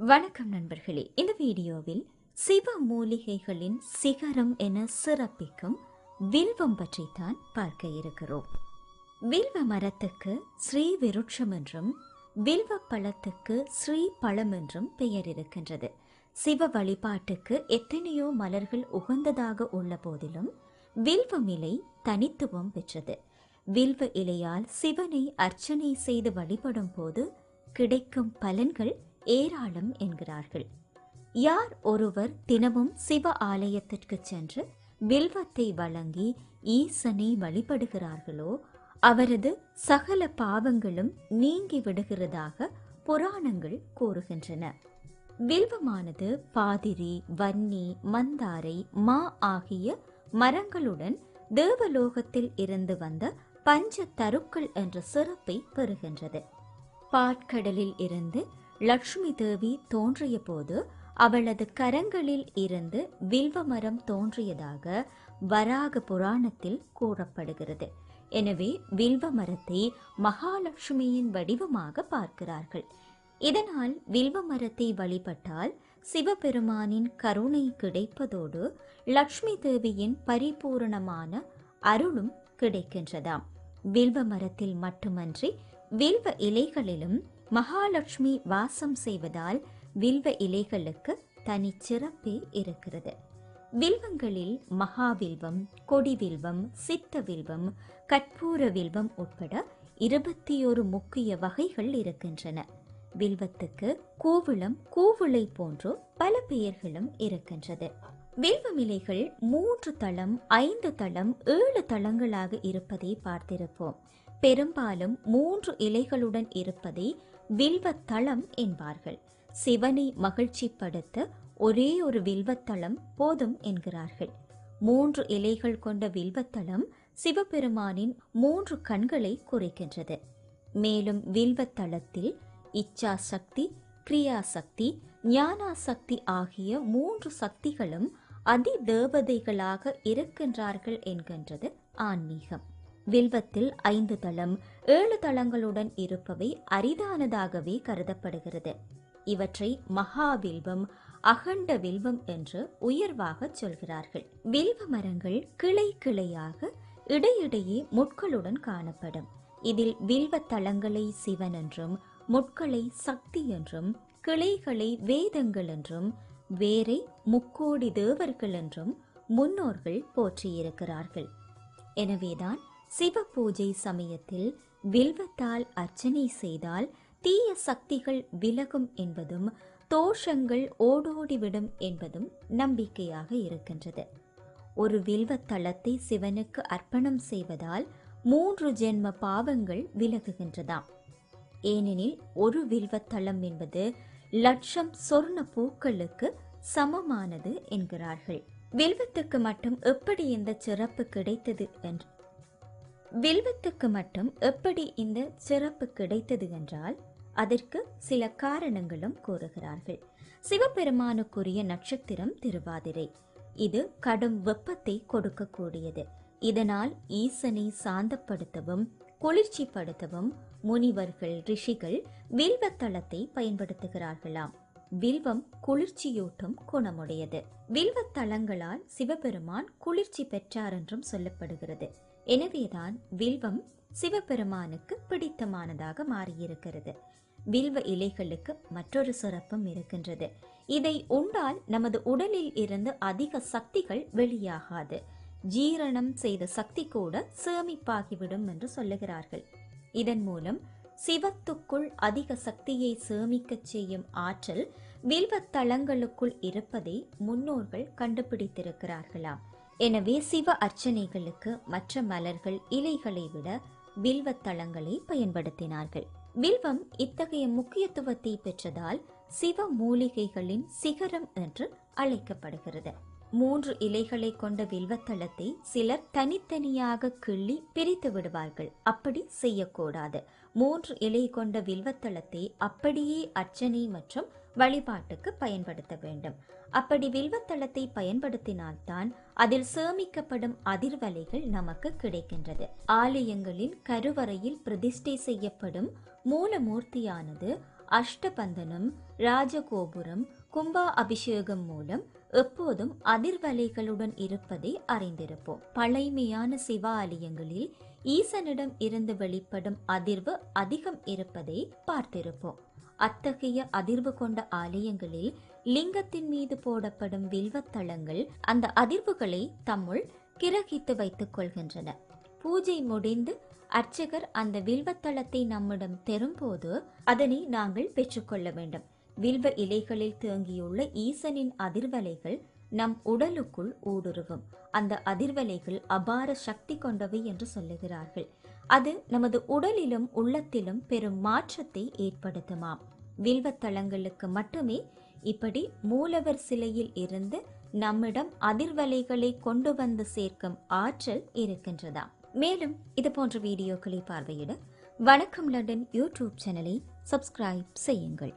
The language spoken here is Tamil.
வணக்கம் நண்பர்களே. இந்த வீடியோவில் சிவ மூலிகைகளின் சிகரம் என சிறப்பிக்கும் வில்வம் பற்றித்தான் பார்க்க இருக்கிறோம். வில்வ மரத்துக்கு ஸ்ரீ விருட்சம் என்றும் வில்வ பழத்துக்கு ஸ்ரீ பழம் என்றும் பெயர் இருக்கின்றது. சிவ வழிபாட்டுக்கு எத்தனையோ மலர்கள் உகந்ததாக உள்ள போதிலும் வில்வம் இலை தனித்துவம் பெற்றது. வில்வ இலையால் சிவனை அர்ச்சனை செய்து வழிபடும் போது கிடைக்கும் பலன்கள் ஏராளம் என்கிறார்கள். யார் ஒருவர் தினமும் சிவ ஆலயத்திற்கு சென்று வில்வத்தை வழங்கி ஈசனை வழிபடுகிறார்களோ அவரது சகல பாவங்களும் நீங்கி விடுகிறதாக புராணங்கள் கூறுகின்றன. வில்வமானது பாதிரி வன்னி மந்தாரை மா ஆகிய மரங்களுடன் தேவலோகத்தில் இருந்து வந்த பஞ்ச தருக்கள் என்ற சிறப்பை பெறுகின்றது. பாட்கடலில் இருந்து லக்ஷ்மி தேவி தோன்றிய போது அவளது கரங்களில் இருந்து வில்வ மரம் தோன்றியதாக வராக புராணத்தில் கூறப்படுகிறது. எனவே வில்வ மரத்தை மகாலட்சுமியின் வடிவமாக பார்க்கிறார்கள். இதனால் வில்வ மரத்தை வழிபட்டால் சிவபெருமானின் கருணை கிடைப்பதோடு லக்ஷ்மி தேவியின் பரிபூரணமான அருளும் கிடைக்கின்றதாம். வில்வ மரத்தில் மட்டுமன்றி வில்வ இலைகளிலும் மகாலட்சுமி வாசம் செய்வதால் வில்வ இலைகளுக்கு தனிச்சிறப்பே இருக்கிறது. வில்வங்களில் மகாவில்வம் கொடிவில்வம் சித்த வில்வம் கற்பூர வில்வம் உட்பட இருபத்தி ஒரு முக்கிய வகைகள் இருக்கின்றன. வில்வத்துக்கு கூவிளம் கூவிளை போன்று பல பெயர்களும் இருக்கின்றது. வில்வம் இலைகள் மூன்று தளம் ஐந்து தளம் ஏழு தளங்களாக இருப்பதை பார்த்திருப்போம். பெரும்பாலும் மூன்று இலைகளுடன் இருப்பதை வில்வத்தளம் என்பார்கள். சிவனை மகிழ்ச்சிப்படுத்த ஒரே ஒரு வில்வத்தளம் போதும் என்கிறார்கள். மூன்று இலைகள் கொண்ட வில்வத்தளம் சிவபெருமானின் மூன்று கண்களை குறைக்கின்றது. மேலும் வில்வத்தளத்தில் இச்சா சக்தி கிரியா சக்தி ஞானா சக்தி ஆகிய மூன்று சக்திகளும் அதி தேவதைகளாக இருக்கின்றார்கள் என்கின்றது ஆன்மீகம். வில்வத்தில் ஐந்து தளம் ஏழு தளங்களுடன் இருப்பவை அரிதானதாகவே கருதப்படுகிறது. இவற்றை மகாவில்வம் அகண்ட வில்வம் என்று உயர்வாக சொல்கிறார்கள். வில்வ மரங்கள் கிளை கிளையாக இடையிடையே முட்களுடன் காணப்படும். இதில் வில்வ தளங்களை சிவன் என்றும் முட்களை சக்தி என்றும் கிளைகளை வேதங்கள் என்றும் வேரை முக்கோடி தேவர்கள் என்றும் முன்னோர்கள் போற்றியிருக்கிறார்கள். எனவேதான் சிவ பூஜை சமயத்தில் வில்வத்தால் அர்ச்சனை செய்தால் தீய சக்திகள் விலகும் என்பதும் தோஷங்கள் ஓடோடிவிடும் என்பதும் நம்பிக்கையாக இருக்கின்றது. ஒரு வில்வத்தலத்தை சிவனுக்கு அர்ப்பணம் செய்வதால் மூன்று ஜென்ம பாவங்கள் விலகுகின்றதாம். ஏனெனில் ஒரு வில்வத்தளம் என்பது லட்சம் சொர்ண பூக்களுக்கு சமமானது என்கிறார்கள். வில்வத்துக்கு மட்டும் எப்படி இந்த சிறப்பு கிடைத்தது என்று வில்வத்துக்கு மட்டும் எப்படி இந்த சிறப்பு கிடைத்தது என்றால் அதற்கு சில காரணங்களும் கூறுகிறார்கள். சிவபெருமானுக்குரிய நட்சத்திரம் திருவாதிரை. இது கடும் வெப்பத்தை கொடுக்கக்கூடியது. இதனால் ஈசனை சாந்தப்படுத்தவும் குளிர்ச்சிப்படுத்தவும் முனிவர்கள் ரிஷிகள் வில்வத்தளத்தை பயன்படுத்துகிறார்களாம். வில்வம் குளிர்ச்சியூட்டும் குணமுடையது. வில்வத்தளங்களால் சிவபெருமான் குளிர்ச்சி பெற்றார் என்றும் சொல்லப்படுகிறது. எனவேதான் வில்வம் சிவபெருமானுக்கு பிடித்தமானதாக மாறியிருக்கிறது. வில்வ இலைகளுக்கு மற்றொரு சிறப்பும் இருக்கின்றது. இதை உண்டால் நமது உடலில் இருந்து அதிக சக்திகள் வெளியாகாது. ஜீரணம் செய்த சக்தி கூட சேமிப்பாகிவிடும் என்று சொல்லுகிறார்கள். இதன் மூலம் சிவத்துக்குள் அதிக சக்தியை சேமிக்கச் செய்யும் ஆற்றல் வில்வத்தளங்களுக்குள் இருப்பதை முன்னோர்கள் கண்டுபிடித்திருக்கிறார்களாம். எனவே சிவ அர்ச்சனைகளுக்கு மற்ற மலர்கள் இலைகளை விட வில்வத்தளங்களை பயன்படுத்தினார்கள். வில்வம் இத்தகைய முக்கியத்துவத்தை பெற்றதால் சிவ மூலிகைகளின் சிகரம் என்று அழைக்கப்படுகிறது. மூன்று இலைகளை கொண்ட வில்வத்தளத்தை சிலர் தனித்தனியாக கிள்ளி பிரித்து விடுவார்கள். அப்படி செய்யக்கூடாது. மூன்று இலை கொண்ட வில்வத்தளத்தை அப்படியே அர்ச்சனை மற்றும் வழிபாட்டுக்கு பயன்படுத்த வேண்டும். அப்படி வில்வத்தளத்தை பயன்படுத்தினால்தான் அதில் சேமிக்கப்படும் அதிர்வலைகள் நமக்கு கிடைக்கின்றது. ஆலயங்களில் கருவறையில் பிரதிஷ்டை செய்யப்படும் மூலமூர்த்தியானது அஷ்டபந்தனம் ராஜகோபுரம் கும்பா அபிஷேகம் மூலம் எப்போதும் அதிர்வலைகளுடன் இருப்பதை அறிந்திருப்போம். பழைமையான சிவாலயங்களில் ஈசனிடம் இருந்து வெளிப்படும் அதிர்வு அதிகம் இருப்பதை பார்த்திருப்போம். அத்தகைய அதிர்வு கொண்ட ஆலயங்களில் லிங்கத்தின் மீது போடப்படும் வில்வத்தளங்கள் அந்த அதிர்வுகளை தம்முள் கிரகித்து வைத்துக் கொள்கின்றன. பூஜை முடிந்து அர்ச்சகர் அந்த வில்வத்தளத்தை நம்மிடம் தரும்போது அதனை நாங்கள் பெற்றுக்கொள்ள வேண்டும். வில்வ இலைகளில் தேங்கியுள்ள ஈசனின் அதிர்வலைகள் நம் உடலுக்குள் ஊடுருவும் அந்த அதிர்வலைகள் அபார சக்தி கொண்டவை என்று சொல்லுகிறார்கள். அது நமது உடலிலும் உள்ளத்திலும் பெரும் மாற்றத்தை ஏற்படுத்துமாம். வில்வத்தலங்களுக்கு மட்டுமே இப்படி மூலவர் சிலையில் இருந்து நம்மிடம் அதிர்வலைகளை கொண்டு வந்து சேர்க்கும் ஆற்றல் இருக்கின்றதாம் மேலும் இது போன்ற வீடியோக்களை பார்வையிட வணக்கம் லண்டன் யூடியூப் சேனலை சப்ஸ்கிரைப் செய்யுங்கள்.